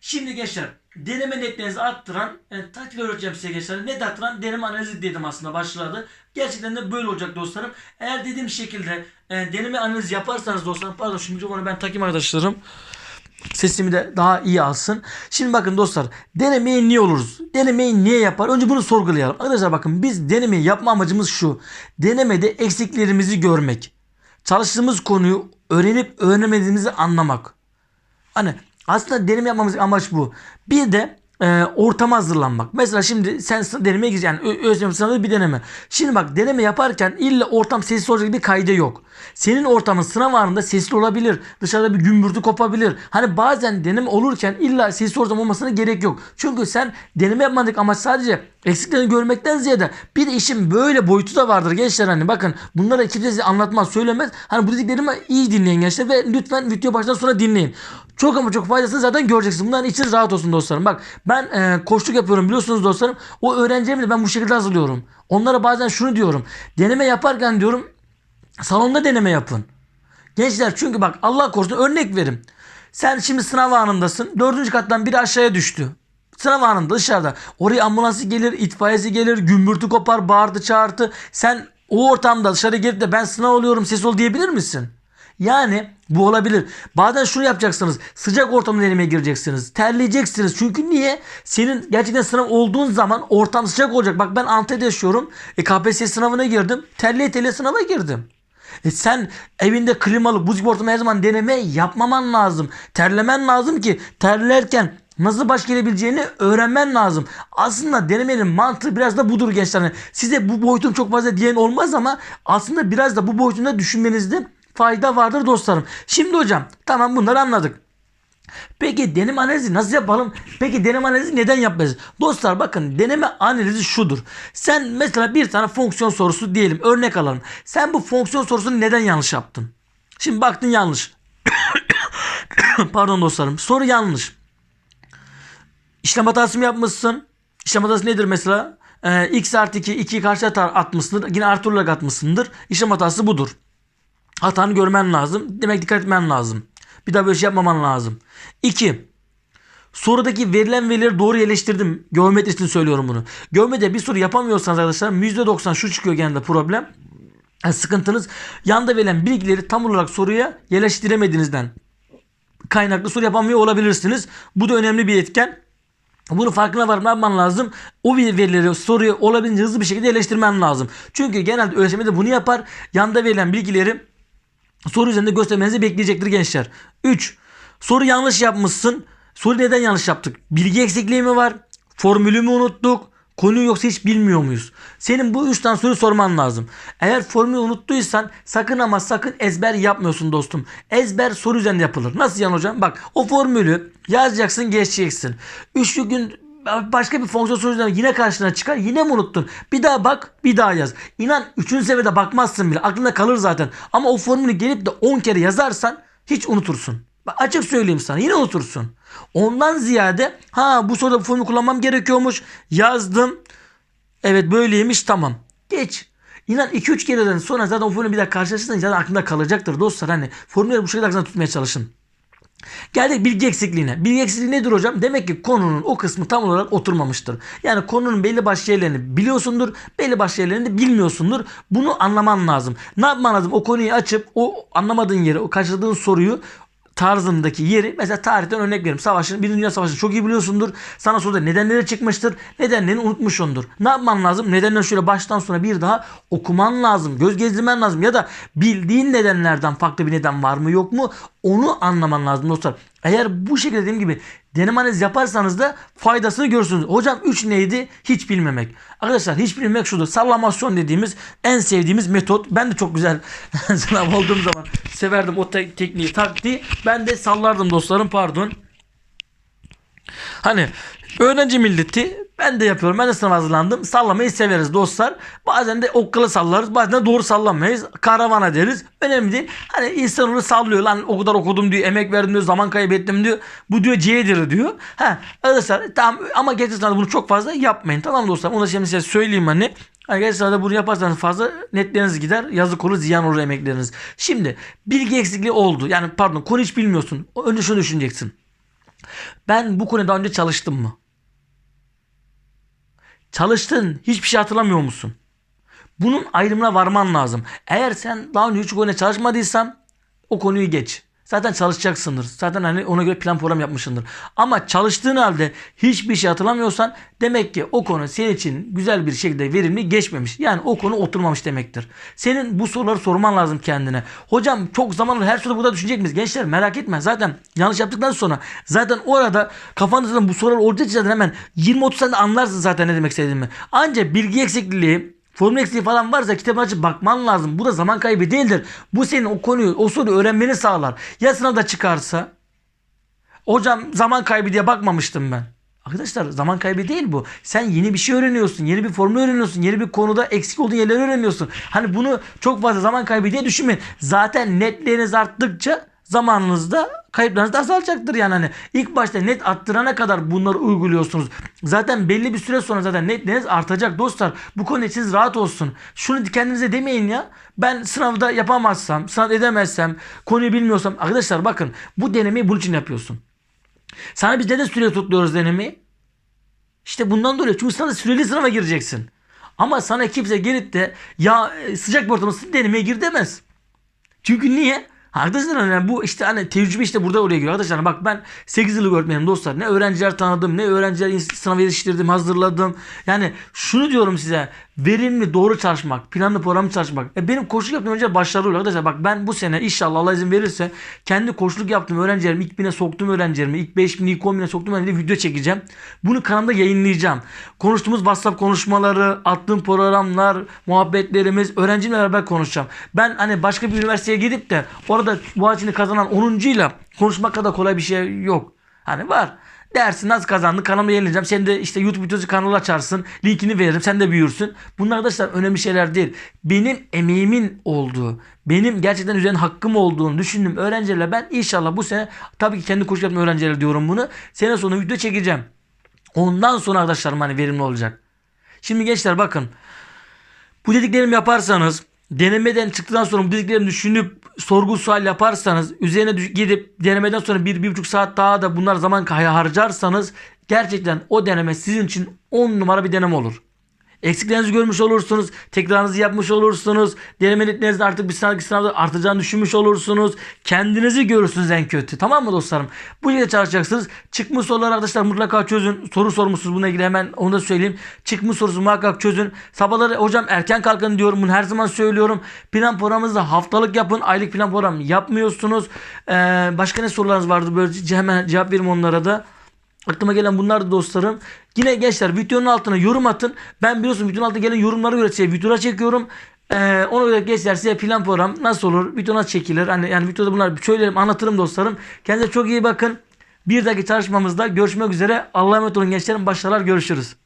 Şimdi gençler deneme netlerinizi arttıran yani taktikler öğreteceğim size gençler. Net arttıran deneme analizi dedim aslında başladı. Gerçekten de böyle olacak dostlarım. Eğer dediğim şekilde e, deneme analizi yaparsanız dostlarım pardon şu mikrofonu ben takayım arkadaşlarım. Sesimi de daha iyi alsın. Şimdi bakın dostlar denemeyi niye oluruz? Denemeyi niye yapar? Önce bunu sorgulayalım. Arkadaşlar bakın biz denemeyi yapma amacımız şu. Denemede eksiklerimizi görmek. Çalıştığımız konuyu öğrenip öğrenemediğimizi anlamak. Hani aslında deneme yapmamız amaç bu. Bir de e, ortama hazırlanmak. Mesela şimdi sen denemeye gireceksin. Yani Ö- ÖSYM sınavında bir deneme. Şimdi bak deneme yaparken illa ortam sessiz olacak bir kaydı yok. Senin ortamın sınav anında sesli olabilir. Dışarıda bir gümbürtü kopabilir. Hani bazen deneme olurken illa sesli ortam olmasına gerek yok. Çünkü sen deneme yapmadık ama sadece eksiklerini görmekten ziyade bir de işin böyle boyutu da vardır gençler hani bakın bunları kimse size anlatmaz söylemez. Hani bu dediklerimi iyi dinleyin gençler ve lütfen video baştan sonra dinleyin. Çok ama çok faydasını zaten göreceksiniz. Bunların içiniz rahat olsun dostlarım. Bak ben e, koçluk yapıyorum biliyorsunuz dostlarım. O öğrencilerimi de ben bu şekilde hazırlıyorum. Onlara bazen şunu diyorum. Deneme yaparken diyorum salonda deneme yapın. Gençler çünkü bak Allah korusun örnek verim. Sen şimdi sınav anındasın. Dördüncü kattan biri aşağıya düştü. Sınav anında dışarıda. Oraya ambulansı gelir, itfaiyesi gelir, gümbürtü kopar, bağırdı çağırdı. Sen o ortamda dışarı gelip de ben sınav oluyorum ses ol diyebilir misin? Yani bu olabilir. Bazen şunu yapacaksınız. Sıcak ortamda denemeye gireceksiniz. Terleyeceksiniz. Çünkü niye? Senin gerçekten sınav olduğun zaman ortam sıcak olacak. Bak ben Antalya'da yaşıyorum. E, KPSS sınavına girdim. Terleye terleye sınava girdim. E sen evinde klimalı buz gibi ortamda her zaman deneme yapmaman lazım. Terlemen lazım ki terlerken nasıl baş gelebileceğini öğrenmen lazım. Aslında denemenin mantığı biraz da budur gençler. Hani Size bu boyutun çok fazla diyen olmaz ama aslında biraz da bu boyutunda düşünmenizde fayda vardır dostlarım. Şimdi hocam tamam bunları anladık. Peki deneme analizi nasıl yapalım? Peki deneme analizi neden yapmayız? Dostlar bakın deneme analizi şudur. Sen mesela bir tane fonksiyon sorusu diyelim örnek alalım. Sen bu fonksiyon sorusunu neden yanlış yaptın? Şimdi baktın yanlış. Pardon dostlarım soru yanlış. İşlem hatası mı yapmışsın? İşlem hatası nedir mesela? Ee, x artı 2, 2'yi karşı atar atmışsındır. Yine artı olarak atmışsındır. İşlem hatası budur. Hatanı görmen lazım. Demek dikkat etmen lazım. Bir daha böyle şey yapmaman lazım. 2. Sorudaki verilen verileri doğru yerleştirdim. Geometri için söylüyorum bunu. Geometride bir soru yapamıyorsanız arkadaşlar %90 şu çıkıyor genelde problem. Yani sıkıntınız yanda verilen bilgileri tam olarak soruya yerleştiremediğinizden kaynaklı soru yapamıyor olabilirsiniz. Bu da önemli bir etken. Bunu farkına varıp ne yapman lazım? O verileri soruya olabildiğince hızlı bir şekilde yerleştirmen lazım. Çünkü genelde ÖSYM'de bunu yapar. Yanda verilen bilgileri soru üzerinde göstermenizi bekleyecektir gençler. 3. Soru yanlış yapmışsın. Soru neden yanlış yaptık? Bilgi eksikliği mi var? Formülü mü unuttuk? Konuyu yoksa hiç bilmiyor muyuz? Senin bu üç tane soru sorman lazım. Eğer formülü unuttuysan sakın ama sakın ezber yapmıyorsun dostum. Ezber soru üzerinde yapılır. Nasıl yan hocam? Bak o formülü yazacaksın geçeceksin. Üçlü gün başka bir fonksiyon üzerinde yine karşına çıkar. Yine mi unuttun? Bir daha bak bir daha yaz. İnan üçüncü seferde bakmazsın bile. Aklında kalır zaten. Ama o formülü gelip de 10 kere yazarsan hiç unutursun. Bak açık söyleyeyim sana yine unutursun. Ondan ziyade ha bu soruda bu formülü kullanmam gerekiyormuş. Yazdım. Evet böyleymiş tamam. Geç. İnan 2-3 kereden sonra zaten o formülü bir daha karşılaşırsan zaten aklında kalacaktır dostlar. Hani formülleri bu şekilde aklında tutmaya çalışın. Geldik bilgi eksikliğine. Bilgi eksikliği nedir hocam? Demek ki konunun o kısmı tam olarak oturmamıştır. Yani konunun belli başlı yerlerini biliyorsundur, belli başlı yerlerini de bilmiyorsundur. Bunu anlaman lazım. Ne yapman lazım? O konuyu açıp o anlamadığın yeri, o kaçırdığın soruyu tarzındaki yeri mesela tarihten örnek veririm. Savaşın, Birinci Dünya Savaşı'nı çok iyi biliyorsundur. Sana soruda nedenleri çıkmıştır. Nedenlerini unutmuşsundur. Ne yapman lazım? Nedenleri şöyle baştan sona bir daha okuman lazım. Göz gezdirmen lazım. Ya da bildiğin nedenlerden farklı bir neden var mı yok mu? Onu anlaman lazım dostlar. Eğer bu şekilde dediğim gibi deneme analiz yaparsanız da faydasını görürsünüz. Hocam 3 neydi? Hiç bilmemek. Arkadaşlar hiç bilmemek şudur. Sallamasyon dediğimiz en sevdiğimiz metot. Ben de çok güzel sınav olduğum zaman severdim o te- tekniği, taktiği. Ben de sallardım dostlarım pardon. Hani öğrenci milleti ben de yapıyorum. Ben de sınava hazırlandım. Sallamayı severiz dostlar. Bazen de okkalı sallarız. Bazen de doğru sallamayız. Karavana deriz. Önemli değil. Hani insan onu sallıyor. Lan o kadar okudum diyor. Emek verdim diyor. Zaman kaybettim diyor. Bu diyor C'dir diyor. Ha arkadaşlar tamam ama gerçek sınavda bunu çok fazla yapmayın. Tamam dostlar. Onu da şimdi size söyleyeyim hani. Hani gerçek sınavda bunu yaparsanız fazla netleriniz gider. Yazık olur ziyan olur emekleriniz. Şimdi bilgi eksikliği oldu. Yani pardon konu hiç bilmiyorsun. Önce şunu düşüneceksin. Ben bu konuda önce çalıştım mı? Çalıştın hiçbir şey hatırlamıyor musun? Bunun ayrımına varman lazım. Eğer sen daha önce hiç konuda çalışmadıysan o konuyu geç. Zaten çalışacaksındır. Zaten hani ona göre plan program yapmışsındır. Ama çalıştığın halde hiçbir şey hatırlamıyorsan demek ki o konu senin için güzel bir şekilde verimli geçmemiş. Yani o konu oturmamış demektir. Senin bu soruları sorman lazım kendine. Hocam çok zamanlı her soru burada düşünecek miyiz? Gençler merak etme. Zaten yanlış yaptıktan sonra zaten orada kafanızda bu sorular olacağı için zaten hemen 20-30 saniye anlarsın zaten ne demek istediğimi. Ancak bilgi eksikliği Formül eksiği falan varsa kitabı açıp bakman lazım. Bu da zaman kaybı değildir. Bu senin o konuyu, o soruyu öğrenmeni sağlar. Ya sınavda çıkarsa? Hocam zaman kaybı diye bakmamıştım ben. Arkadaşlar zaman kaybı değil bu. Sen yeni bir şey öğreniyorsun. Yeni bir formül öğreniyorsun. Yeni bir konuda eksik olduğun yerleri öğreniyorsun. Hani bunu çok fazla zaman kaybı diye düşünmeyin. Zaten netleriniz arttıkça zamanınızda kayıplarınız da azalacaktır yani hani ilk başta net arttırana kadar bunları uyguluyorsunuz. Zaten belli bir süre sonra zaten netleriniz artacak dostlar. Bu konu için rahat olsun. Şunu kendinize demeyin ya. Ben sınavda yapamazsam, sınav edemezsem, konuyu bilmiyorsam arkadaşlar bakın bu denemeyi bunun için yapıyorsun. Sana biz neden süre tutluyoruz denemeyi? İşte bundan dolayı. Çünkü sana süreli sınava gireceksin. Ama sana kimse gelip de ya e, sıcak bir ortamda denemeye gir demez. Çünkü niye? Arkadaşlar yani bu işte hani tecrübe işte burada oraya giriyor. Arkadaşlar bak ben 8 yıllık öğretmenim dostlar. Ne öğrenciler tanıdım, ne öğrenciler sınava yetiştirdim, hazırladım. Yani şunu diyorum size. Verimli, doğru çalışmak, planlı programlı çalışmak. E benim koçluk yaptığım öğrenciler başarılı oluyor. Arkadaşlar bak ben bu sene inşallah Allah izin verirse kendi koçluk yaptığım öğrencilerimi ilk bine soktum öğrencilerimi. ilk 5 bin, ilk 10 bine soktum öğrencilerimi video çekeceğim. Bunu kanalda yayınlayacağım. Konuştuğumuz WhatsApp konuşmaları, attığım programlar, muhabbetlerimiz, öğrencimle beraber konuşacağım. Ben hani başka bir üniversiteye gidip de orada Boğaziçi'ni kazanan 10.'yla konuşmak kadar kolay bir şey yok. Hani var. Dersin nasıl kazandın kanalıma yayınlayacağım. Sen de işte YouTube videosu kanalı açarsın. Linkini veririm. Sen de büyürsün. Bunlar arkadaşlar önemli şeyler değil. Benim emeğimin olduğu, benim gerçekten üzerine hakkım olduğunu düşündüğüm öğrencilerle ben inşallah bu sene tabii ki kendi koşu yaptığım öğrencilere diyorum bunu. Sene sonu video çekeceğim. Ondan sonra arkadaşlarım hani verimli olacak. Şimdi gençler bakın. Bu dediklerimi yaparsanız denemeden çıktıktan sonra bu dediklerimi düşünüp sorgu sual yaparsanız üzerine gidip denemeden sonra bir, bir buçuk saat daha da bunlar zaman harcarsanız gerçekten o deneme sizin için 10 numara bir deneme olur. Eksiklerinizi görmüş olursunuz. Tekrarınızı yapmış olursunuz. Deneme netlerinizin artık bir sınavdaki sınavda artacağını düşünmüş olursunuz. Kendinizi görürsünüz en kötü. Tamam mı dostlarım? Bu şekilde çalışacaksınız. Çıkmış soruları arkadaşlar mutlaka çözün. Soru sormuşsunuz bununla ilgili hemen onu da söyleyeyim. Çıkmış sorusu muhakkak çözün. Sabahları hocam erken kalkın diyorum. Bunu her zaman söylüyorum. Plan programınızda haftalık yapın. Aylık plan programı yapmıyorsunuz. Ee, başka ne sorularınız vardı? Böyle hemen cevap verim onlara da. Aklıma gelen bunlardı dostlarım. Yine gençler videonun altına yorum atın. Ben biliyorsun videonun altına gelen yorumlara göre size videolar çekiyorum. Ee, ona göre gençler size plan program nasıl olur? Video nasıl çekilir? Hani yani videoda bunlar söylerim anlatırım dostlarım. Kendinize çok iyi bakın. Bir dahaki çalışmamızda görüşmek üzere. Allah'a emanet olun gençlerim. Başarılar görüşürüz.